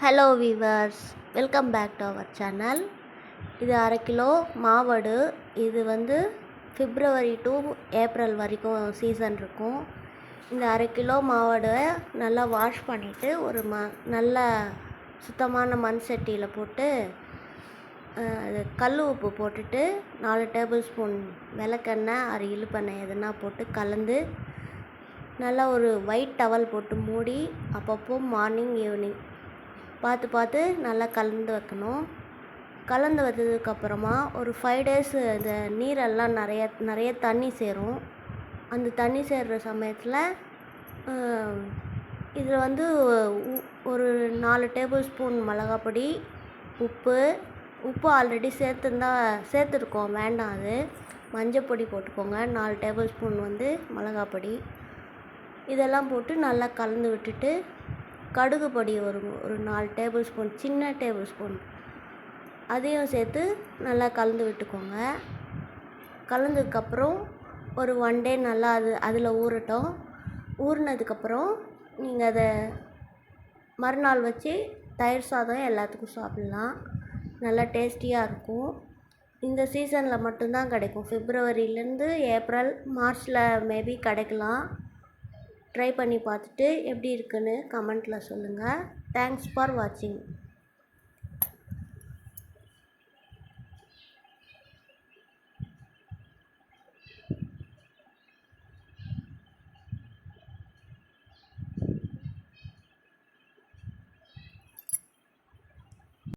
Hello viewers welcome back to our channel இது அரை kilo மாவடு. இது வந்து ஃபிப்ரவரி டு ஏப்ரல் வரைக்கும் சீசன் இருக்கும். இந்த அரை கிலோ மாவடை நல்லா வாஷ் பண்ணிவிட்டு ஒரு ம நல்ல சுத்தமான மண் சட்டியில் போட்டு அது கல் உப்பு போட்டுட்டு நாலு டேபிள் ஸ்பூன் விளக்கெண்ணெய் அரை இழுப்பெண்ணெய் எதுனா போட்டு கலந்து நல்லா ஒரு ஒயிட் டவல் போட்டு மூடி அப்பப்போ மார்னிங் ஈவினிங் பார்த்து பார்த்து நல்லா கலந்து வைக்கணும். கலந்து வச்சதுக்கப்புறமா ஒரு ஃபைவ் டேஸ் இந்த நீரெல்லாம் நிறைய நிறைய தண்ணி சேரும். அந்த தண்ணி சேர்கிற சமயத்தில் இதில் வந்து உ- ஒரு நாலு டேபிள் ஸ்பூன் மிளகாப்பொடி உப்பு உப்பு ஆல்ரெடி சேர்த்துருந்தா சேர்த்துருக்கோம் வேண்டாம் அது. மஞ்சள் பொடி போட்டுக்கோங்க நாலு டேபிள் ஸ்பூன் வந்து மிளகாப்பொடி இதெல்லாம் போட்டு நல்லா கலந்து விட்டுட்டு கடுகு பொடி ஒரு ஒரு நாலு டேபிள் ஸ்பூன் சின்ன டேபிள் ஸ்பூன் அதையும் சேர்த்து நல்லா கலந்து விட்டுக்கோங்க. கலந்ததுக்கப்புறம் ஒரு ஒன் டே நல்லா அது அதில் ஊறட்டும். ஊறினதுக்கப்புறம் நீங்கள் அதை மறுநாள் வச்சு தயிர் சாதம் எல்லாத்துக்கும் சாப்பிட்லாம். நல்லா டேஸ்டியாக இருக்கும். இந்த சீசனில் மட்டும்தான் கிடைக்கும். ஃபிப்ரவரியிலேருந்து ஏப்ரல் மார்ச்சில் மேபி கிடைக்கலாம். ட்ரை பண்ணி பார்த்துட்டு எப்படி இருக்குன்னு கமெண்ட்டில் சொல்லுங்கள் தேங்க்ஸ் ஃபார் வாட்சிங்